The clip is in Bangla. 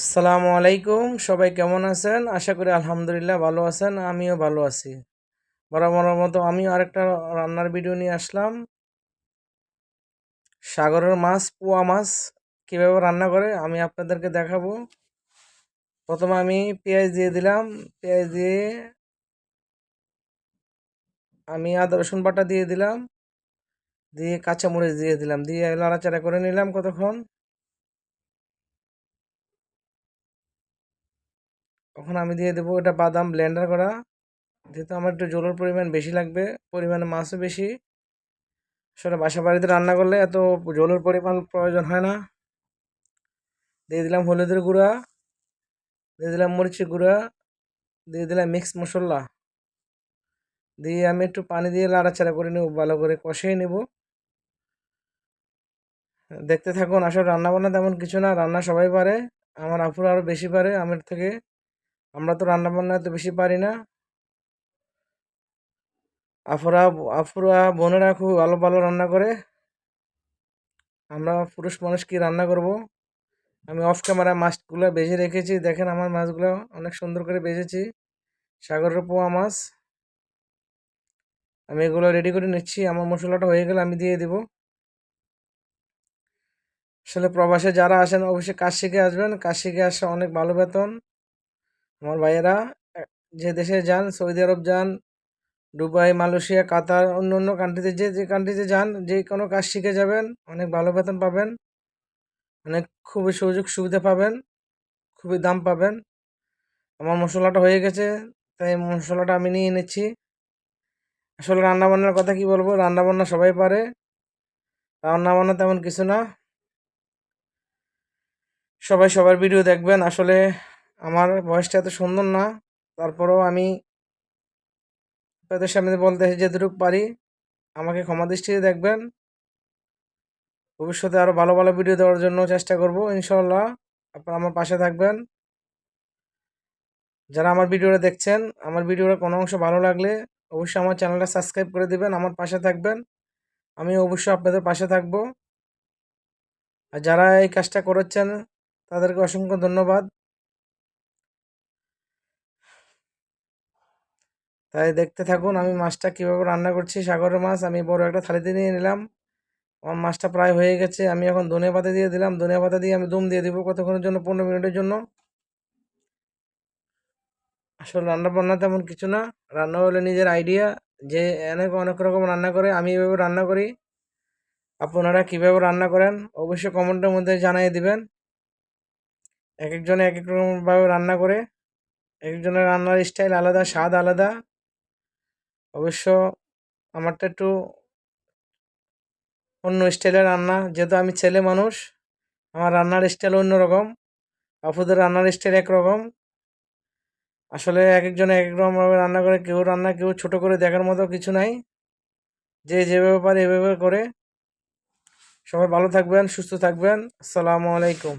আসসালামু আলাইকুম, সবাই কেমন আছেন? আশা করি আলহামদুলিল্লাহ ভালো আছেন, আমিও ভালো আছি। বরাবর মতো আমিও আরেকটা রান্নার ভিডিও নিয়ে আসলাম। সাগরের মাছ, পোয়া মাছ কীভাবে রান্না করে আমি আপনাদেরকে দেখাবো। প্রথমে আমি পেঁয়াজ দিয়ে দিলাম, পেঁয়াজ দিয়ে আমি আদা, রসুন বাটা দিয়ে দিলাম, দিয়ে কাঁচামরিচ দিয়ে দিলাম, দিয়ে লাড়াচাড়া করে নিলাম কতক্ষণ? তখন আমি দিয়ে দেবো এটা বাদাম ব্লেন্ডার করা। যেহেতু আমার একটু জলের পরিমাণ বেশি লাগবে, পরিমাণে মাছও বেশি। আসলে বাসা বাড়িতে রান্না করলে এত জলের পরিমাণ প্রয়োজন হয় না। দিয়ে দিলাম হলুদের গুঁড়া, দিয়ে দিলাম মরিচের গুঁড়া, দিয়ে দিলাম মিক্স মশলা। দিয়ে আমি একটু পানি দিয়ে লাড়াচাড়া করে নেব, ভালো করে কষিয়ে নেব। দেখতে থাকুন, আসলে রান্না বান্না তেমন কিছু না, রান্না সবাই পারে, আমার আপুরা আরও বেশি পারে, আমার থেকে। আমরা তো রান্না বান্না এত বেশি পারি না। আফুরা আফুরা বোনেরা খুব ভালো ভালো রান্না করে। আমরা পুরুষ মানুষ কি রান্না করব? আমি অফ ক্যামেরা মাছগুলো বেজে রেখেছি। দেখেন আমার মাছগুলো অনেক সুন্দর করে বেজেছি। সাগরের পোয়া মাছ। আমি এগুলো রেডি করে নিচ্ছি। আমার মশলাটা হয়ে গেলে আমি দিয়ে দিব। আসলে প্রবাসে যারা আসেন অবশ্যই কাজ শিখে আসবেন। কাজ শিখে আসে অনেক ভালো বেতন। আমার ভাইয়েরা যে দেশে যান, সৌদি আরব যান, দুবাই, মালয়েশিয়া, কাতার, অন্য অন্য কান্ট্রিতে যে যে কান্ট্রিতে যান, যে কোনো কাজ শিখে যাবেন, অনেক ভালো বেতন পাবেন, অনেক খুবই সুযোগ সুবিধা পাবেন, খুবই দাম পাবেন। আমার মশলাটা হয়ে গেছে, তাই মশলাটা আমি নিয়ে নিচ্ছি। আসলে রান্নাবান্নার কথা কি বলব? রান্নাবান্না সবাই পারে, রান্নাবান্না তেমন কিছু না। সবাই সবার ভিডিও দেখবেন, আসলে আমার ভয়েসটা এত সুন্দর না। তারপরেও আমি আপনাদের সামনে বলতে যেটুকু পারি, আমাকে ক্ষমা দৃষ্টিতে দেখবেন। ভবিষ্যতে আরও ভালো ভালো ভিডিও দেওয়ার জন্য চেষ্টা করব ইনশাল্লাহ আপনারা আমার পাশে থাকবেন। যারা আমার ভিডিওটা দেখছেন, আমার ভিডিওটা কোনো অংশ ভালো লাগলে অবশ্যই আমার চ্যানেলটা সাবস্ক্রাইব করে দেবেন, আমার পাশে থাকবেন। আমি অবশ্যই আপনাদের পাশে থাকব। আর যারা এই কাজটা করেছেন, তাদেরকে অসংখ্য ধন্যবাদ। তাই দেখতে থাকুন আমি মাছটা কীভাবে রান্না করছি। সাগরের মাছ আমি বড় একটা থালিতে নিয়ে নিলাম। আমার মাছটা প্রায় হয়ে গেছে। আমি এখন ধনে পাতা দিয়ে দিলাম। ধনে পাতা দিয়ে আমি দম দিয়ে দিব কতক্ষণের জন্য? পনেরো মিনিটের জন্য। আসলে রান্না বান্না তেমন কিছু না। রান্না হলে নিজের আইডিয়া যে অনেক অনেক রকম রান্না করে, আমি এভাবে রান্না করি। আপনারা কীভাবে রান্না করেন অবশ্যই কমেন্টের মধ্যে জানিয়ে দিবেন। এক একজনে এক এক রকমভাবে রান্না করে। এক একজনের রান্নার স্টাইল আলাদা, স্বাদ আলাদা। অবশ্য আমারটা একটু অন্য স্টাইলের রান্না। যেহেতু আমি ছেলে মানুষ, আমার রান্নার স্টাইল অন্যরকম আপুদের রান্নার স্টাইল একরকম। আসলে এক একজন এক এক রকমভাবে রান্না করে, কেউ রান্না কেউ ছোট করে দেখার মতো কিছু নাই। যে যেভাবে পারে এভাবে করে। সবাই ভালো থাকবেন, সুস্থ থাকবেন। আসসালামু আলাইকুম।